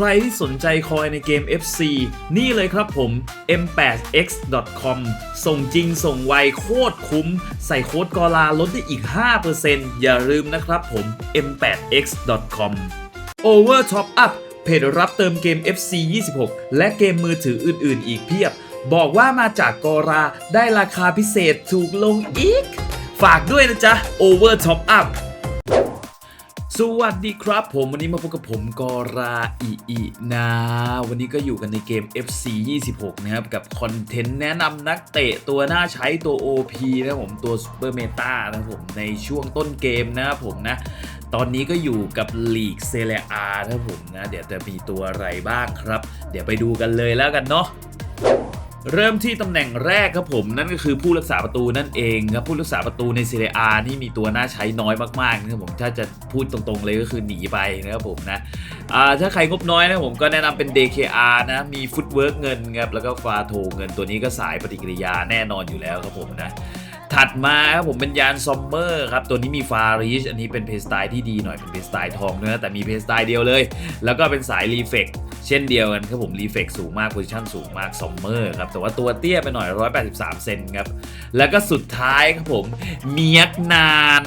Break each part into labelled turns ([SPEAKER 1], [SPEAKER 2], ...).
[SPEAKER 1] ใครที่สนใจคอยในเกม FC นี่เลยครับผม m8x.com ส่งจริงส่งไวโคตรคุ้ม ใส่โค้ดกอลาลดได้อีก 5%อย่าลืมนะครับผม m8x.com Over Top Up เพจรับเติมเกม FC 26 และเกมมือถืออื่น ๆ อีกเพียบ บอกว่ามาจากกอราได้ราคาพิเศษถูกลงอีก ฝากด้วยนะจ๊ะ Over Top Up สวัสดีครับผมวันนี้มาพบกับผมกอราอีอีนะวันนี้ก็อยู่กันในเกม FC 26 นะครับ กับคอนเทนต์แนะนำนักเตะตัวน่าใช้ตัว OP นะผมตัว Super Meta นะผมในช่วงต้นเกมนะครับผมนะ ตอนนี้ก็อยู่กับลีกเซเ e อานะผมนะ เดี๋ยวจะมีตัวอะไรบ้างครับ เดี๋ยวไปดูกันเลยแล้วกันเนาะ เริ่มที่ตำแหน่งแรกครับผมนั่นก็คือผู้รักษาประตูนั่นเองครับผู้รักษาประตูในเซเรียอานี่มีตัวน่าใช้น้อยมากๆนะครับผมถ้าจะพูดตรงๆเลยก็คือหนีไปนะครับผมนะถ้าใครงบน้อยนะผมก็แนะนำเป็น DKR นะมีฟุตเวิร์กเงินครับแล้วก็ฟาโทเงินตัวนี้ก็สายปฏิกิริยาแน่นอนอยู่แล้วครับผมนะถัดมาครับผมเป็นยานซอมเมอร์ครับตัวนี้มีฟาริชอันนี้เป็นเพสไตล์ที่ดีหน่อยเป็นเพสไตล์ทองเนื้อแต่มีเพสไตล์เดียวเลย แล้วก็เป็นสายรีเฟก เช่นเดียวกันครับผมรีเฟกสูงมากโพซิชันสูงมากซอมเมอร์ครับแต่ว่าตัวเตี้ยไปหน่อย 183 เซนครับ แล้วก็สุดท้ายครับผมเมียกนาน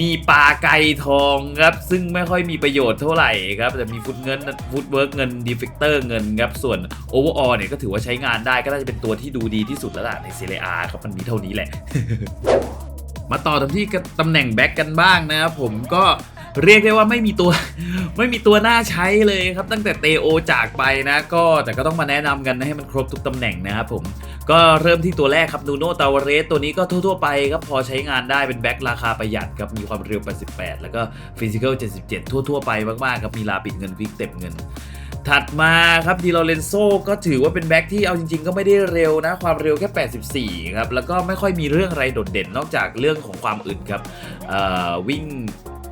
[SPEAKER 1] มีปลาไก่ทองครับ ซึ่งไม่ค่อยมีประโยชน์เท่าไหร่ครับ แต่มีฟุตเงินฟุตเวิร์กเงินดีเฟกเตอร์เงินครับ ส่วนโอเวอร์ออเนี่ยก็ถือว่าใช้งานได้ก็น่าจะเป็นตัวที่ดูดีที่สุดแล้วล่ะในเซเรียอาครับมันมีเท่านี้แหละ มาต่อกันที่ตำแหน่งแบ็กกันบ้างนะครับผมก็ เรียกได้ว่าไม่มีตัวไม่มีตัวน่าใช้เลยครับ ตั้งแต่เตโอจากไปนะก็แต่ก็ต้องมาแนะนำกันนะให้มันครบทุกตำแหน่งนะครับผมก็เริ่มที่ตัวแรกครับนูโนตาวาเรสตัวนี้ก็ทั่ว ๆ ไปครับพอใช้งานได้เป็นแบ็คราคาประหยัดครับมีความเร็ว 88 แล้วก็ฟิสิกอล77 ทั่ว ๆ ไปมากๆครับมีลาปิดเงินฟิกเต็มเงินถัดมาครับดีโรเลนโซก็ถือว่าเป็นแบ็คที่เอาจริงๆ ก็ไม่ได้เร็วนะ ความเร็วแค่ 84 ครับ แล้วก็ไม่ค่อยมีเรื่องอะไรโดดเด่นนอกจากเรื่องของความอึดครับวิ่ง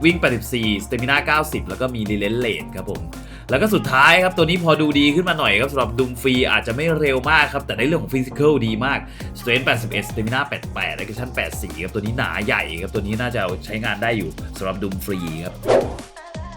[SPEAKER 1] วิ่ง 84 สเตมินา90 แล้วก็มีรีเลนเลทครับผม แล้วก็สุดท้ายครับ ตัวนี้พอดูดีขึ้นมาหน่อยครับสำหรับดุมฟรีอาจจะไม่เร็วมากครับ แต่ในเรื่องของฟิสิกอลดีมากสเตรน81 สเตมินา88 และก็ชั้น 84 ครับตัวนี้หนาใหญ่ครับตัวนี้น่าจะใช้งานได้อยู่สำหรับดุมฟรีครับ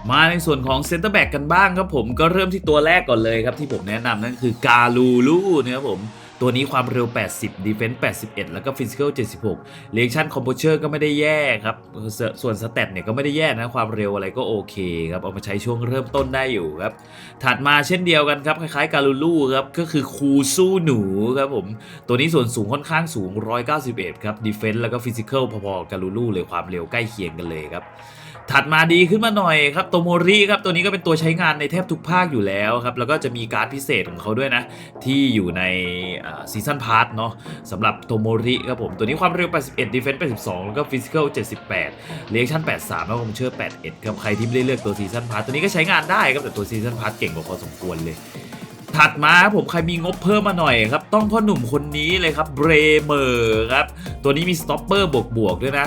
[SPEAKER 1] มาในส่วนของเซนเตอร์แบ็กกันบ้างครับผมก็เริ่มที่ตัวแรกก่อนเลยครับที่ผมแนะนำนั่นคือกาลูลูนะครับผม ตัวนี้ความเร็ว 80 Defense 81 แล้วก็ Physical 76 Reaction Composure ก็ไม่ได้แย่ครับสส่วนสเตตเนี่ยก็ไม่ได้แย่นะ ความเร็วอะไรก็โอเคครับ เอามาใช้ช่วงเริ่มต้นได้อยู่ครับ ถัดมาเช่นเดียวกันครับ คล้ายๆกาลูลูครับ ก็คือคูสู้หนูครับผม ตัวนี้ส่วนสูงค่อนข้างสูง 191 ครับ Defense แล้วก็ Physical พอๆกาลูลูเลยความเร็วใกล้เคียงกันเลยครับ ถัดมาดีขึ้นมาหน่อยครับโตโมริครับตัวนี้ก็เป็นตัวใช้งานในแทบทุกภาคอยู่แล้วครับแล้วก็จะมีการ์ดพิเศษของเขาด้วยนะ ที่อยู่ในซีซันพาร์ทเนาะสำหรับโตโมริครับผม ตัวนี้ความเร็ว 81 Defense 82 แล้วก็ Physical 78 Reaction 83 แล้วก็ Composure 81 ครับ ใครที่ไม่ได้เลือกตัวซีซันพาร์ทตัวนี้ก็ใช้งานได้ครับ แต่ตัวซีซันพาร์ทเก่งกว่าพอสมควรเลยถัดมาครับผมใครมีงบเพิ่มมาหน่อยครับ ต้องพ่อหนุ่มคนนี้เลยครับเบรเมอร์ครับ ตัวนี้มีสต็อปเปอร์บวกบวกๆด้วยนะ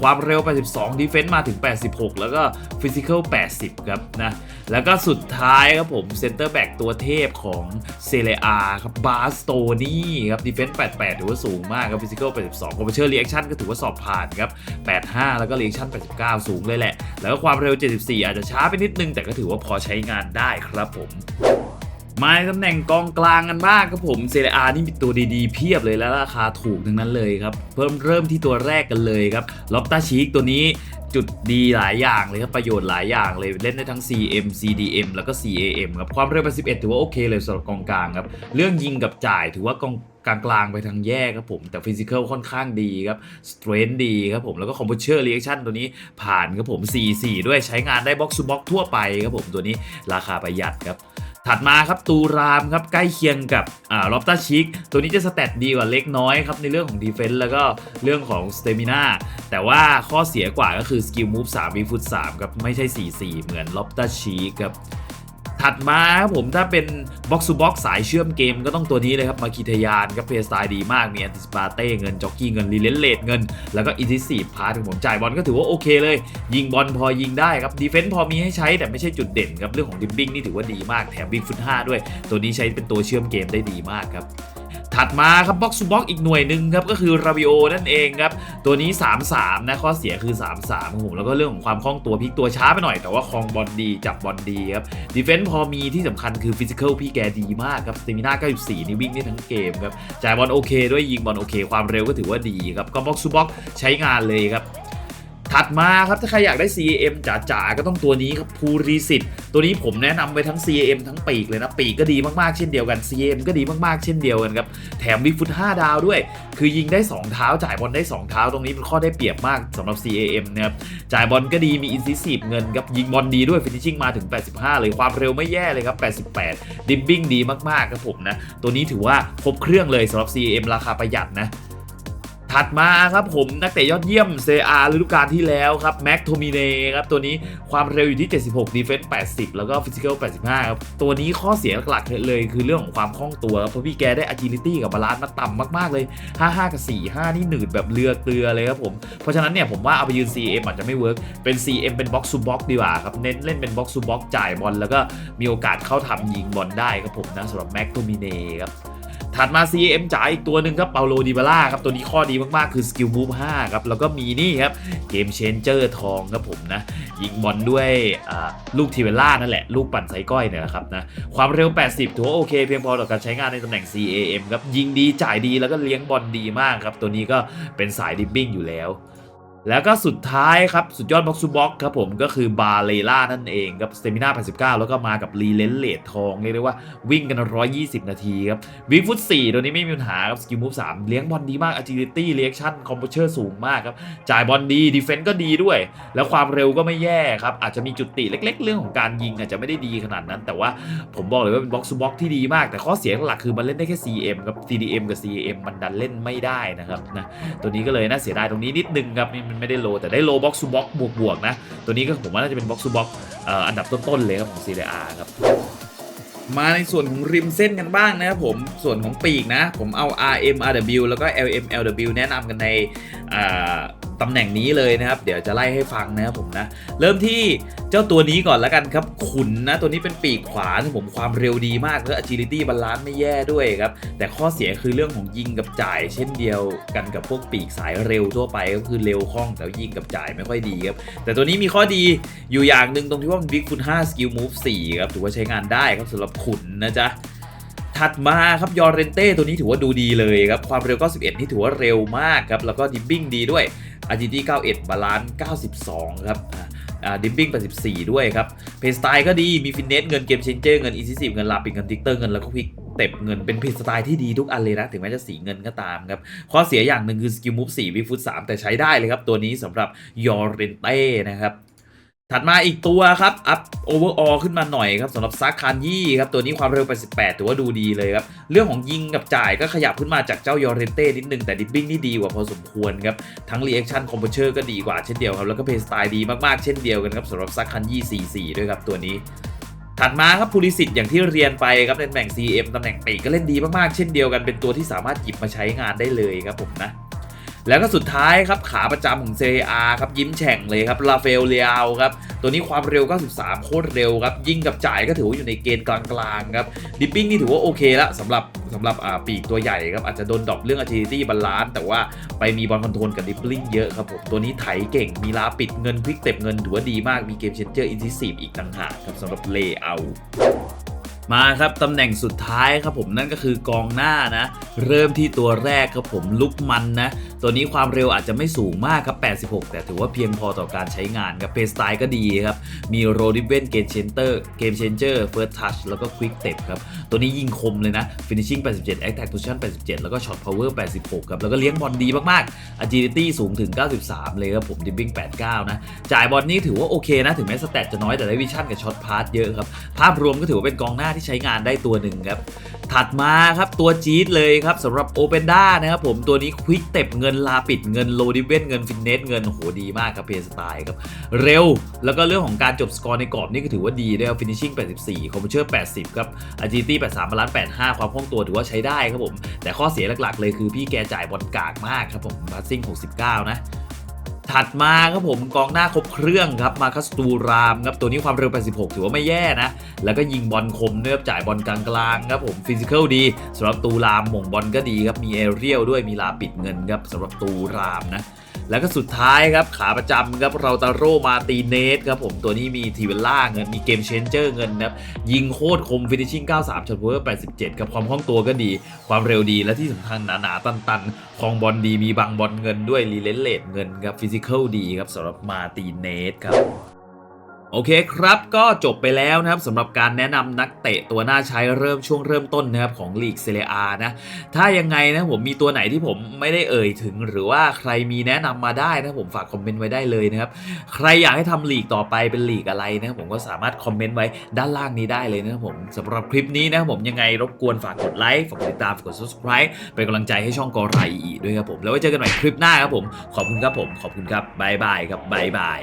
[SPEAKER 1] ความเร็ว 82 ดีเฟนซ์มาถึง 86 แล้วก็ฟิสิกอล80 ครับนะแล้วก็สุดท้ายครับผมเซนเตอร์แบ็กตัวเทพของเซเลอาครับบาสโตนี่ครับดีเฟนซ์88 ถือว่าสูงมากครับฟิสิกอล82คอมเพชเชอร์เรีแอคชั่นก็ถือว่าสอบผ่านครับ 85 แล้วก็เรีแอคชั่น 89 สูงเลยแหละ แล้วก็ความเร็ว 74 อาจจะช้าไปนิดนึงแต่ก็ถือว่าพอใช้งานได้ครับผม มาตำแหน่งกองกลางกันบ้างครับผมเซเรียอานี่มีตัวดีๆ เพียบเลยและราคาถูกทั้งนั้นเลยครับ เพิ่มเริ่มที่ตัวแรกกันเลยครับล็อบตาชีกตัวนี้จุดดีหลายอย่างเลยครับประโยชน์หลายอย่างเลยเล่นได้ทั้ง CM CDM แล้วก็ CAM ครับความเร็ว81ถือว่าโอเคเลยสำหรับกองกลางครับเรื่องยิงกับจ่ายถือว่ากองกลางกลางไปทางแย่ครับผม แต่ฟิสิกอลค่อนข้างดีครับสเตรนดีครับผมแล้วก็คอมพิวเตอร์เรีแอคชั่นตัวนี้ผ่านครับผม 44 ด้วยใช้งานได้บ็อกซ์บ็อกทั่วไปครับผมตัวนี้ราคาประหยัดครับ ถัดมาครับตูรามครับใกล้เคียงกับอ่าล็อบตาชิก ตัวนี้จะสเตตดีกว่าเล็กน้อยครับ ในเรื่องของดีเฟนส์แล้วก็เรื่องของสเตมินาแต่ว่าข้อเสียกว่าก็คือสกิลมูฟ3วีฟุต3ครับ ไม่ใช่ 4-4 เหมือนล็อบตาชิกครับ ถัดมาครับผมถ้าเป็นบ็อกซ์ o บ็อกสายเชื่อมเกมก็ต้องตัวนี้เลยครับมาคิทยานครับเพย์สไตล์ดีมากมีแอนติสปาเต้เงินจ็อกกี้เงินรีเลนเลดเงิน แล้วก็อินทิสีพาถึงผมจ่ายบอลก็ถือว่าโอเคเลย ยิงบอลพอยิงได้ครับดีเฟน s ์พอมีให้ใช้แต่ไม่ใช่จุดเด่นครับเรื่องของดิมบิ้งนี่ถือว่าดีมากแถมวิ่งฟุต5ด้วย ตัวนี้ใช้เป็นตัวเชื่อมเกมได้ดีมากครับ ถัดมาครับบ็อกซ์บ็อกอีกหน่วยหนึ่งครับก็คือราบิโอนั่นเองครับตัวนี้ 3-3 นะข้อเสียคือ 3-3ครับผมแล้วก็เรื่องของความคล่องตัวพลิกตัวช้าไปหน่อยแต่ว่าคลองบอลดีจับบอลดีครับดีเฟนซ์พอมีที่สำคัญคือฟิสิกอลพี่แกดีมากครับสเตมิน่า94 นี่วิ่งได้ทั้งเกมครับจ่ายบอลโอเคด้วยยิงบอลโอเค ความเร็วก็ถือว่าดีครับก็บ็อกซ์บ็อกใช้งานเลยครับ ถัดมาครับถ้าใครอยากได้ CAM จ๋าๆ ก็ต้องตัวนี้ครับภูริสิทธิ์ตัวนี้ผมแนะนำไปทั้ง CAM ทั้งปีกเลยนะ ปีกก็ดีมากๆ เช่นเดียวกัน CAM ก็ดีมากๆ เช่นเดียวกันครับ แถมวิกฟุต5ดาวด้วย คือยิงได้ 2 เท้า จ่ายบอลได้ 2 เท้า ตรงนี้เป็นข้อได้เปรียบมากสำหรับ CAM นะครับจ่ายบอลก็ดีมีอินซิสีเงินครับยิงบอลดีด้วยฟินิชชิ่งมาถึง 85 เลยความเร็วไม่แย่เลยครับ 88 ดิบบิ้งดีมากๆครับผมนะตัวนี้ถือว่าครบเครื่องเลยสำหรับ CAM ราคาประหยัดนะ ถัดมาครับผมนักเตะยอดเยี่ยมเซอาฤดูกาลที่แล้วครับแม็กโทมิเนครับตัวนี้ความเร็วอยู่ที่ 76ดีเฟนส์80 แล้วก็ฟิสิก a ล85 ครับ ตัวนี้ข้อเสียหลักเลยคือเรื่องของความคล่องตัวครับเพราะพี่แกได้ agility กับบาลานซ์มาต่ำมาก ๆ เลย 55 กับ 45 นี่หนืดแบบเรือเกลือเลยครับผม เพราะฉะนั้นเนี่ยผมว่าเอาไปยืน CM อาจจะไม่เวิร์กเป็น CM เป็นบ็อกซ์ o บ็อกดีกว่าครับเน้นเล่นเป็นบ็อกซ์ o บ็อกจ่ายบอลแล้วก็มีโอกาสเข้าทำยิงบอลได้ครับผมนะสำหรับแม็กโทมิเนครับ ถัดมา CM จ่ายอีกตัวหนึ่งครับเปาโลดิบาร่าครับตัวนี้ข้อดีมากๆ คือสกิลมูฟ5ครับแล้วก็มีนี่ครับเกมเชนเจอร์ทองครับผมนะยิงบอลด้วยลูกทีเวล่านั่นแหละ ลูกปั่นไซก้อยเนี่ยนะครับนะความเร็ว 80 ถือว่าโอเค เพียงพอต่อการใช้งานในตำแหน่ง CAM ครับยิงดีจ่ายดีแล้วก็เลี้ยงบอลดีมากครับตัวนี้ก็เป็นสายดิบบิ้งอยู่แล้ว แล้วก็สุดท้ายครับ สุดยอดบ็อกซ์บ็อกครับผมก็คือบาเลล่านั่นเองครับสเตมิน่า89 แล้วก็มากับรีเลนเลดทอง เรียกได้ว่าวิ่งกัน 120 นาทีครับวิกฟุต 4 ตัวนี้ไม่มีปัญหาครับสกิลมูฟ3 เลี้ยงบอลดีมาก agility reaction composure สูงมากครับ จ่ายบอลดีดีเฟนต์ก็ดีด้วย แล้วความเร็วก็ไม่แย่ครับ อาจจะมีจุดติเล็ก ๆ เรื่องของการยิงอาจจะไม่ได้ดีขนาดนั้น แต่ว่าผมบอกเลยว่าเป็นบ็อกซ์บ็อกที่ดีมาก แต่ข้อเสียหลักคือมันเล่นได้แค่ CM ครับ CDM กับ CM มันดันเล่นไม่ได้นะครับนะตัวนี้ก็เลยน่าเสียดายตรงนี้นิดนึงครับมันไม่ได้โล แต่ได้โลบ็อกซ์ o บ็อกบวกบวกๆนะ ตัวนี้ก็ผมว่าน่าจะเป็นบ็อกซ์ o บ็อกอันดับต้นๆเลยครับของ CDA ครับมาในส่วนของริมเส้นกันบ้างนะครับผมส่วนของปีกนะ ผมเอา RM RW แล้วก็ LM LW แนะนำกันใน ตำแหน่งนี้เลยนะครับ เดี๋ยวจะไล่ให้ฟังนะครับผมนะ เริ่มที่เจ้าตัวนี้ก่อนแล้วกันครับ ขุนนะตัวนี้เป็นปีกขวาผมความเร็วดีมากแล้ว agility บาลานซ์ไม่แย่ด้วยครับ แต่ข้อเสียคือเรื่องของยิงกับจ่าย เช่นเดียวกันกับพวกปีกสายเร็วทั่วไปก็คือเร็วคล่องแต่ว่ายิงกับจ่ายไม่ค่อยดีครับ แต่ตัวนี้มีข้อดีอยู่อย่างหนึ่งตรงที่ว่ามัน Big Foot 5 Skill Move 4ครับถือว่าใช้งานได้ครับสำหรับขุนนะจ๊ะถัดมาครับยอร์เรนเต้ตัวนี้ถือว่าดูดีเลยครับ ความเร็ว91นี่ถือว่าเร็วมากครับ แล้วก็ดิบบิ้งดีด้วย agility 91 บาลานซ์92 ครับอ่าดิมบิ้ง84 ด้วยครับ เพย์สไตล์ก็ดี มีฟินเนสเงินเกมเชนเจอร์เงินอีซิสิเงินลาปิงเงินทิกเตอร์เงินแล้วก็พิกเต็บเงินเป็นเพย์สไตล์ที่ดีทุกอันเลยนะ ถึงแม้จะสีเงินก็ตามครับ ข้อเสียอย่างหนึ่งคือสกิลมูฟ4วิฟุต3แต่ใช้ได้เลยครับ ตัวนี้สำหรับยอร์เรนเต้นะครับ ถัดมาอีกตัวครับ อัพโอเวอร์ออขึ้นมาหน่อยครับสำหรับซักคานยี่ครับ ตัวนี้ความเร็ว88ถือว่าดูดีเลยครับ เรื่องของยิงกับจ่ายก็ขยับขึ้นมาจากเจ้ายอร์เรนเต้นิดนึง แต่ดิบบิ้งนี่ดีกว่าพอสมควรครับ ทั้งรีแอคชั่นคอมเพชเชอร์ก็ดีกว่าเช่นเดียวครับ แล้วก็เพย์สไตล์ดีมากๆ เช่นเดียวกันครับสำหรับซักคันยี่ 44 ด้วยครับตัวนี้ถัดมาครับพูลิสิตอย่างที่เรียนไปครับในตำแหน่ง CM ตำแหน่งปีกก็เล่นดีมากๆเช่นเดียวกันเป็นตัวที่สามารถหยิบมาใช้งานได้เลยครับผมนะ แล้วก็สุดท้ายครับขาประจำของ CAR ครับยิ้มแฉ่งเลยครับลาเฟลเลียวครับตัวนี้ความเร็ว 93 โคตรเร็วครับยิ่งกับจ่ายก็ถือว่าอยู่ในเกณฑ์กลางๆครับดิปปิ้งนี่ถือว่าโอเคละสำหรับสำหรับปีกตัวใหญ่ครับอาจจะโดนดรอปเรื่อง agility บาลานซ์แต่ว่าไปมีบอลคอนโทรลกับดิปปิ้งเยอะครับผมตัวนี้ไถเก่งมีลาปิดเงินควิกเต็บเงินถือว่าดีมากมีเกมเชนเจอร์อินทิซีฟอีกต่างหากครับสำหรับเลเยอร์มาครับตำแหน่งสุดท้ายครับผมนั่นก็คือกองหน้านะ เริ่มที่ตัวแรกครับผมลุกมันนะ ตัวนี้ความเร็วอาจจะไม่สูงมากครับ 86 แต่ถือว่าเพียงพอต่อการใช้งานครับเพย์สไตล์ก็ดีครับ มีโรดิเวนเกมเชนเตอร์เกมเชนเจอร์เฟิร์สทัชแล้วก็ควิกเต็ครับ ตัวนี้ยิงคมเลยนะ finishing 87 attack position 87 แล้วก็ shot power 86 ครับ แล้วก็เลี้ยงบอลดีมากๆ agility สูงถึง 93 เลยครับผม dribbling 89 นะ จ่ายบอลนี่ถือว่าโอเคนะ ถึงแม้สแตทจะน้อยแต่ได้วิชั่นกับช็อตพาสเยอะครับภาพรวมก็ถือว่าเป็นกองหน้าที่ใช้งานได้ตัวหนึ่งครับ ถัดมาครับตัวจี๊ดเลยครับสำหรับ o p e n d a นะครับผมตัวนี้ควิกเต็บเงินลาปิดเงินโลดิเวนเงินฟินเนสเงินโหดีมากครับเพย์สไตล์ครับ เร็ว แล้วก็เรื่องของการจบสกอร์ในกรอบนี่ก็ถือว่าดีด้วยครับ finishing 84 composure 80 ครับ agility 83บาลานซ์85 ความคล่องตัวถือว่าใช้ได้ครับผม แต่ข้อเสียหลักๆ เลยคือพี่แกจ่ายบอลกากมากครับผม passing 69 นะ ถัดมาครับผมกองหน้าครบเครื่องครับมาคัสตูรามครับตัวนี้ความเร็ว 86 ถือว่าไม่แย่นะ แล้วก็ยิงบอลคมเนื้อจ่ายบอลกลางกลางครับผมฟิสิกอลดีสำหรับตูรามหม่งบอลก็ดีครับมีเอเรียลด้วยมีลาปิดเงินครับสำหรับตูรามนะ แล้วก็สุดท้ายครับขาประจำครับเราตาโรมาตีเนสครับผมตัวนี้มีทีเวลล่าเงินมีเกมเชนเจอร์เงินนะครับยิงโคตรคมฟินิชชิ่ง 93ช็อตเวอร์87กับความคล่องตัวก็ดี ความเร็วดีและที่สำคัญหนาๆตันๆคลองบอลดีมีบางบอลเงินด้วยรีเลนเลดเงินครับฟิสิกอลดีครับสำหรับมาตีเนสครับ โอเคครับก็จบไปแล้วนะครับสำหรับการแนะนำนักเตะตัวน่าใช้เริ่มช่วงเริ่มต้นนะครับของลีกเซเรียนะถ้ายังไงนะผมมีตัวไหนที่ผมไม่ได้เอ่ยถึง หรือว่าใครมีแนะนำมาได้นะผมฝากคอมเมนต์ไว้ได้เลยนะครับใครอยากให้ทำลีกต่อไปเป็นลีกอะไรนะผมก็สามารถคอมเมนต์ไว้ด้านล่างนี้ได้เลยนะครับผมสำหรับคลิปนี้นะผมยังไงรบกวนฝากกดไลค์ฝากกดติดตามฝากกด subscribe เป็นกำลังใจให้ช่องกอไรอีด้วยครับผมแล้วไว้เจอกันใหม่คลิปหน้าครับผมขอบคุณครับผมขอบคุณครับบายบายครับบายบาย